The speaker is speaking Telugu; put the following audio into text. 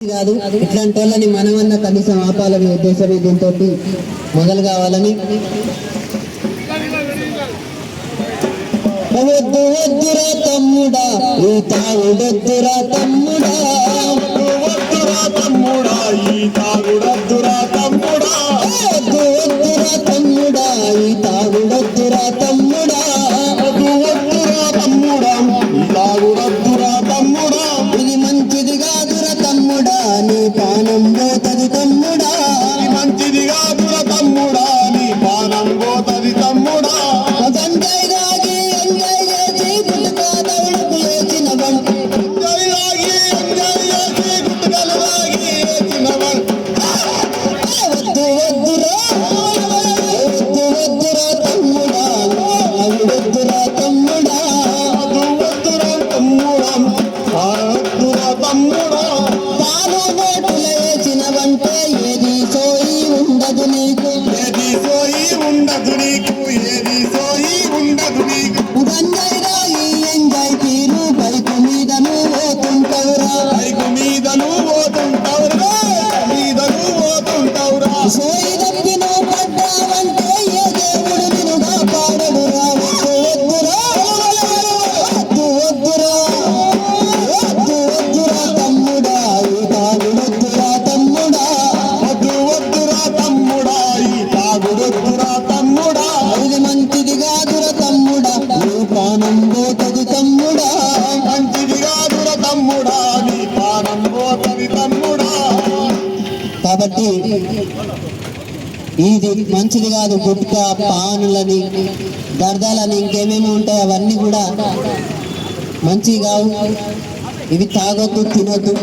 కాదు ఇట్లాంటి వాళ్ళని మనమన్న కనీసం ఆపాలనే ఉద్దేశమే దీంతో మొదలు కావాలని. వద్దు వద్దురా తమ్ముడా ఈ తాగుడొద్దురా తమ్ముడా వద్దురా తమ్ముడా ఈ తాగుడద్దురా తమ్ముడా. వద్దు వద్దురా తమ్ముడా నీ పానం పోతది తమ్ముడా. మంచిది కాదురా తమ్ముడా నీ పానం పోతది తమ్ముడా. గంజాయి తాగి ఎంజాయ్ చేసి ఎంజాయ్ గుట్టకలు వద్దు వద్దురా. సోయి ఉండదు నీకు. గంజాయి రాయి ఎంజాయ్ తీరు. బైకు మీద నువ్వు పోతుంటావురా. బైకు మీద నువ్వు పోతుంటావురా. సోయి తప్పి నువ్వు పడ్డావంటే ఏ దేవుడు నిన్ను కాపాడడురా వద్దు వద్దురా. వద్దు వద్దురా. వద్దు వద్దురా తమ్ముడా. ఈ తాగుడొద్దురా తమ్ముడా. వద్దు వద్దురా తమ్ముడా. ఈ తాగుడొద్దురా పానంబో తది తమ్ముడా మంచిది కాదురా తమ్ముడా నీ పానంబో తది తమ్ముడా. కాబట్టి ఇది మంచిది కాదు గుట్కా పానులని దర్దాలని ఇంకేమేమి ఉంటాయి అవన్నీ కూడా మంచివి కావు. ఇవి తాగొద్దు తినొద్దు.